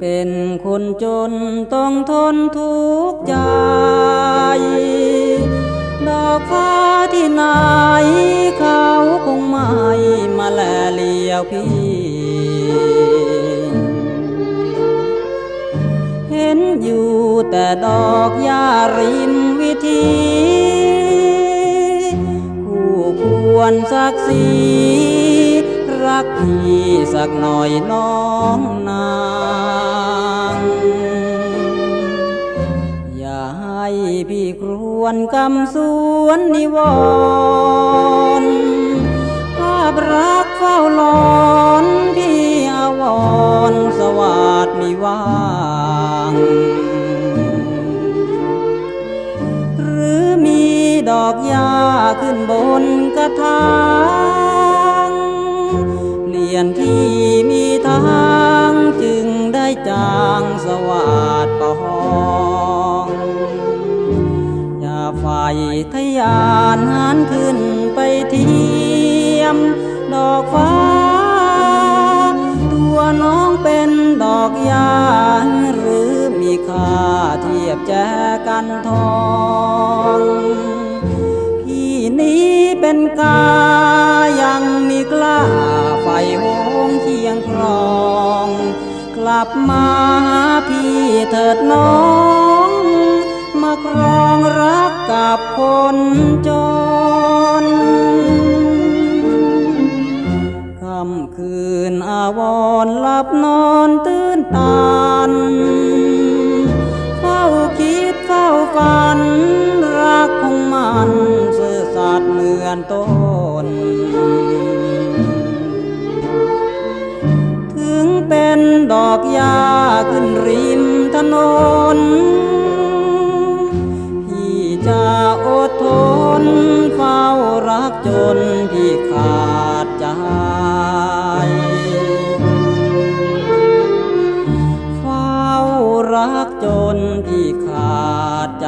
เป็นคนจนต้องทนทุกข์ใจ ดอกฟ้าที่ไหนเขาคงไม่มาแลเลียวพี่ เห็นอยู่แต่ดอกหญ้าริมวิธีคู่ควรสักสีรักพี่สักหน่อยน้องนา วนกำสวนนิวรณ์ภาพรักเฝ้าหลอนพี่อาวรสวัสดมีว่างหรือมีดอกหญ้าขึ้นบนกระถางเปลี่ยนที่มีทางจึงได้จางสวัสดปอง อกฟ้า ตัวน้องเป็นดอกยาหรือมีค่าเทียบแจกันทองพี่นี้เป็นกายังมีกล้าไฟหงเคียงครอง กลับมาหาพี่เถิดน้อง มาครองรักกับคนจน ลับนอนตื่นตันเฝ้าคิดเฝ้าฝัน รักของมันซื่อสัตย์เหมือนต้น ถึงเป็นดอกหญ้าขึ้นริมถนนพี่จะอดทน เฝ้ารักจน ที่ขาดใจ